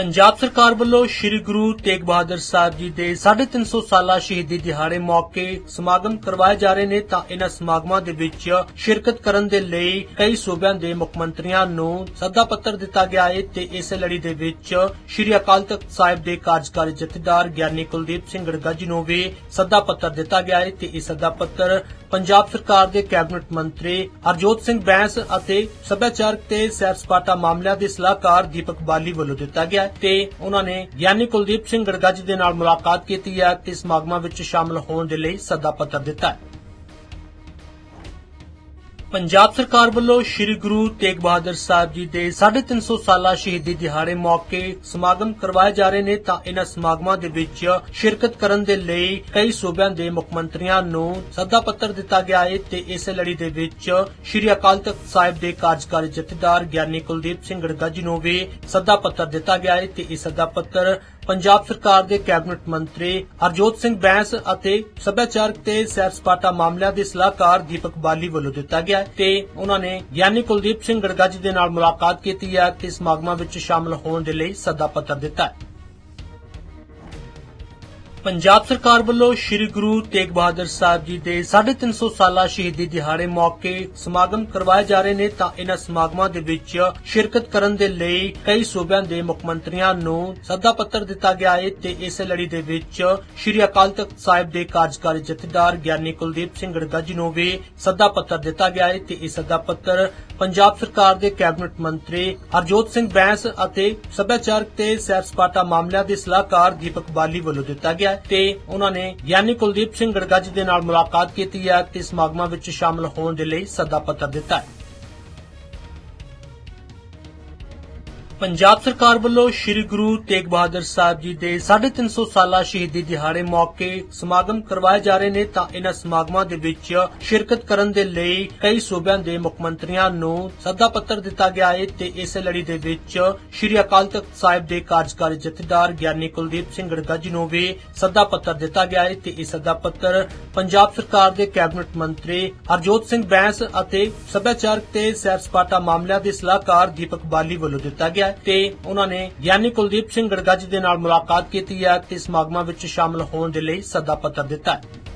ਪੰਜਾਬ ਸਰਕਾਰ ਵੱਲੋਂ ਸ੍ਰੀ ਗੁਰੂ ਤੇਗ ਬਹਾਦਰ ਸਾਹਿਬ ਜੀ ਦੇ 350 ਸਾਲਾ ਸ਼ਹੀਦੀ ਦਿਹਾੜੇ ਮੌਕੇ ਸਮਾਗਮ ਕਰਵਾਏ ਜਾ ਰਹੇ ਨੇ ਤਾਂ ਇਹਨਾਂ ਸਮਾਗਮਾਂ ਦੇ ਵਿੱਚ ਸ਼ਿਰਕਤ ਕਰਨ ਦੇ ਲਈ ਕਈ ਸੂਬਿਆਂ ਦੇ ਮੁੱਖ ਮੰਤਰੀਆਂ ਨੂੰ ਸੱਦਾ ਪੱਤਰ ਦਿੱਤਾ ਗਿਆ ਹੈ ਤੇ ਇਸ ਲੜੀ ਦੇ ਵਿੱਚ ਸ੍ਰੀ ਅਕਾਲ ਤਖਤ ਸਾਹਿਬ ਦੇ ਕਾਰਜਕਾਰੀ ਜਥੇਦਾਰ ਗਿਆਨੀ ਕੁਲਦੀਪ ਸਿੰਘ ਗੜਗਾ ਜੀ ਨੂੰ ਵੀ ਸੱਦਾ ਪੱਤਰ ਦਿੱਤਾ ਗਿਆ ਹੈ ਤੇ ਇਹ ਸੱਦਾ ਪੱਤਰ ਪੰਜਾਬ ਸਰਕਾਰ ਦੇ ਕੈਬਨਿਟ ਮੰਤਰੀ ਹਰਜੋਤ ਸਿੰਘ ਬੈਂਸ ਅਤੇ ਸੱਭਿਆਚਾਰਕ ਤੇ ਸੈਰ ਸਪਾਟਾ ਮਾਮਲਿਆਂ ਦੇ ਸਲਾਹਕਾਰ ਦੀਪਕ ਬਾਲੀ ਵੱਲੋਂ ਦਿੱਤਾ ਗਿਆ ਹੈ ਤੇ ਉਹਨਾਂ ਨੇ ਗਿਆਨੀ ਕੁਲਦੀਪ ਸਿੰਘ ਗੜਗਾਜੀ ਦੇ ਨਾਲ ਮੁਲਾਕਾਤ ਕੀਤੀ ਹੈ ਤੇ ਸਮਾਗਮਾਂ ਵਿੱਚ ਸ਼ਾਮਲ ਹੋਣ ਦੇ ਲਈ ਸੱਦਾ ਪੱਤਰ ਦਿੱਤਾ ਹੈ। ਪੰਜਾਬ ਸਰਕਾਰ ਵੱਲੋਂ ਸ੍ਰੀ ਗੁਰੂ ਤੇਗ ਬਹਾਦਰ ਸਾਹਿਬ ਜੀ ਦੇ 350 ਸਾਲਾ ਸ਼ਹੀਦੀ ਦਿਹਾੜੇ ਮੌਕੇ ਸਮਾਗਮ ਕਰਵਾਏ ਜਾ ਰਹੇ ਨੇ ਤਾਂ ਇਹਨਾਂ ਸਮਾਗਮਾਂ ਦੇ ਵਿੱਚ ਸ਼ਿਰਕਤ ਕਰਨ ਦੇ ਲਈ ਕਈ ਸੂਬਿਆਂ ਦੇ ਮੁੱਖ ਮੰਤਰੀਆਂ ਨੂੰ ਸੱਦਾ ਪੱਤਰ ਦਿੱਤਾ ਗਿਆ ਹੈ ਤੇ ਇਸ ਲੜੀ ਦੇ ਵਿੱਚ ਸ੍ਰੀ ਅਕਾਲ ਤਖਤ ਸਾਹਿਬ ਦੇ ਕਾਰਜਕਾਰੀ ਜਥੇਦਾਰ ਗਿਆਨੀ ਕੁਲਦੀਪ ਸਿੰਘ ਗੜਗਾ ਜੀ ਨੂੰ ਵੀ ਸੱਦਾ ਪੱਤਰ ਦਿੱਤਾ ਗਿਆ ਹੈ ਤੇ ਇਹ ਸੱਦਾ ਪੱਤਰ ਪੰਜਾਬ ਸਰਕਾਰ ਦੇ ਕੈਬਨਿਟ ਮੰਤਰੀ ਹਰਜੋਤ ਸਿੰਘ ਬੈਂਸ ਅਤੇ ਸੱਭਿਆਚਾਰਕ ਤੇ ਸੈਰ ਸਪਾਟਾ ਮਾਮਲਿਆਂ ਦੇ ਸਲਾਹਕਾਰ ਦੀਪਕ ਬਾਲੀ ਵੱਲੋਂ ਦਿੱਤਾ ਗਿਆ ਤੇ ਉਹਨਾਂ ਨੇ ਗਿਆਨੀ ਕੁਲਦੀਪ ਸਿੰਘ ਗੜਗਾ ਦੇ ਨਾਲ ਮੁਲਾਕਾਤ ਕੀਤੀ ਹੈ ਤੇ ਸਮਾਗਮਾਂ ਵਿੱਚ ਸ਼ਾਮਲ ਹੋਣ ਦੇ ਲਈ ਸੱਦਾ ਪੱਤਰ ਦਿੱਤਾ ਹੈ। ਪੰਜਾਬ ਸਰਕਾਰ ਵੱਲੋਂ ਸ੍ਰੀ ਗੁਰੂ ਤੇਗ ਬਹਾਦਰ ਸਾਹਿਬ ਜੀ ਦੇ 350 ਸਾਲਾ ਸ਼ਹੀਦੀ ਦਿਹਾੜੇ ਮੌਕੇ ਸਮਾਗਮ ਕਰਵਾਏ ਜਾ ਰਹੇ ਨੇ ਤਾਂ ਇਹਨਾਂ ਸਮਾਗਮਾਂ ਦੇ ਵਿੱਚ ਸ਼ਿਰਕਤ ਕਰਨ ਦੇ ਲਈ ਕਈ ਸੂਬਿਆਂ ਦੇ ਮੁੱਖ ਮੰਤਰੀਆਂ ਨੂੰ ਸੱਦਾ ਪੱਤਰ ਦਿੱਤਾ ਗਿਆ ਹੈ ਤੇ ਇਸ ਲੜੀ ਦੇ ਵਿੱਚ ਸ੍ਰੀ ਅਕਾਲ ਤਖਤ ਸਾਹਿਬ ਦੇ ਕਾਰਜਕਾਰੀ ਜਥੇਦਾਰ ਗਿਆਨੀ ਕੁਲਦੀਪ ਸਿੰਘ ਗੜਗਾ ਜੀ ਨੂੰ ਵੀ ਸੱਦਾ ਪੱਤਰ ਦਿੱਤਾ ਗਿਆ ਹੈ ਤੇ ਇਹ ਸੱਦਾ ਪੱਤਰ ਪੰਜਾਬ ਸਰਕਾਰ ਦੇ ਕੈਬਨਿਟ ਮੰਤਰੀ ਹਰਜੋਤ ਸਿੰਘ ਬੈਂਸ ਅਤੇ ਸੱਭਿਆਚਾਰਕ ਤੇ ਸੈਰ ਸਪਾਟਾ ਮਾਮਲਿਆਂ ਦੇ ਸਲਾਹਕਾਰ ਦੀਪਕ ਬਾਲੀ ਵੱਲੋਂ ਦਿੱਤਾ ਗਿਆ ਹੈ ਤੇ ਉਹਨਾਂ ਨੇ ਗਿਆਨੀ ਕੁਲਦੀਪ ਸਿੰਘ ਗੜਗਾ ਜੀ ਦੇ ਨਾਲ ਮੁਲਾਕਾਤ ਕੀਤੀ ਹੈ ਤੇ ਸਮਾਗਮਾਂ ਵਿੱਚ ਸ਼ਾਮਲ ਹੋਣ ਦੇ ਲਈ ਸੱਦਾ ਪੱਤਰ ਦਿੱਤਾ ਹੈ। ਪੰਜਾਬ ਸਰਕਾਰ ਵੱਲੋਂ ਸ੍ਰੀ ਗੁਰੂ ਤੇਗ ਬਹਾਦਰ ਸਾਹਿਬ ਜੀ ਦੇ 350 ਸਾਲਾ ਸ਼ਹੀਦੀ ਦਿਹਾੜੇ ਮੌਕੇ ਸਮਾਗਮ ਕਰਵਾਏ ਜਾ ਰਹੇ ਨੇ ਤਾਂ ਇਹਨਾਂ ਸਮਾਗਮਾਂ ਦੇ ਵਿੱਚ ਸ਼ਿਰਕਤ ਕਰਨ ਦੇ ਲਈ ਕਈ ਸੂਬਿਆਂ ਦੇ ਮੁੱਖ ਮੰਤਰੀਆਂ ਨੂੰ ਸੱਦਾ ਪੱਤਰ ਦਿੱਤਾ ਗਿਆ ਹੈ ਤੇ ਇਸ ਲੜੀ ਦੇ ਵਿੱਚ ਸ੍ਰੀ ਅਕਾਲ ਤਖਤ ਸਾਹਿਬ ਦੇ ਕਾਰਜਕਾਰੀ ਜਥੇਦਾਰ ਗਿਆਨੀ ਕੁਲਦੀਪ ਸਿੰਘ ਗੜਗਾ ਜੀ ਨੂੰ ਵੀ ਸੱਦਾ ਪੱਤਰ ਦਿੱਤਾ ਗਿਆ ਹੈ ਤੇ ਇਹ ਸੱਦਾ ਪੱਤਰ ਪੰਜਾਬ ਸਰਕਾਰ ਦੇ ਕੈਬਨਿਟ ਮੰਤਰੀ ਹਰਜੋਤ ਸਿੰਘ ਬੈਂਸ ਅਤੇ ਸੱਭਿਆਚਾਰਕ ਤੇ ਸੈਰ ਸਪਾਟਾ ਮਾਮਲਿਆਂ ਦੇ ਸਲਾਹਕਾਰ ਦੀਪਕ ਬਾਲੀ ਵੱਲੋਂ ਦਿੱਤਾ ਗਿਆ ਹੈ ਤੇ ਉਹਨਾਂ ਨੇ ਗਿਆਨੀ ਕੁਲਦੀਪ ਸਿੰਘ ਗੜਗਾ ਦੇ ਨਾਲ ਮੁਲਾਕਾਤ ਕੀਤੀ ਹੈ ਤੇ ਸਮਾਗਮਾਂ ਵਿੱਚ ਸ਼ਾਮਲ ਹੋਣ ਦੇ ਲਈ ਸੱਦਾ ਪੱਤਰ ਦਿੱਤਾ ਹੈ।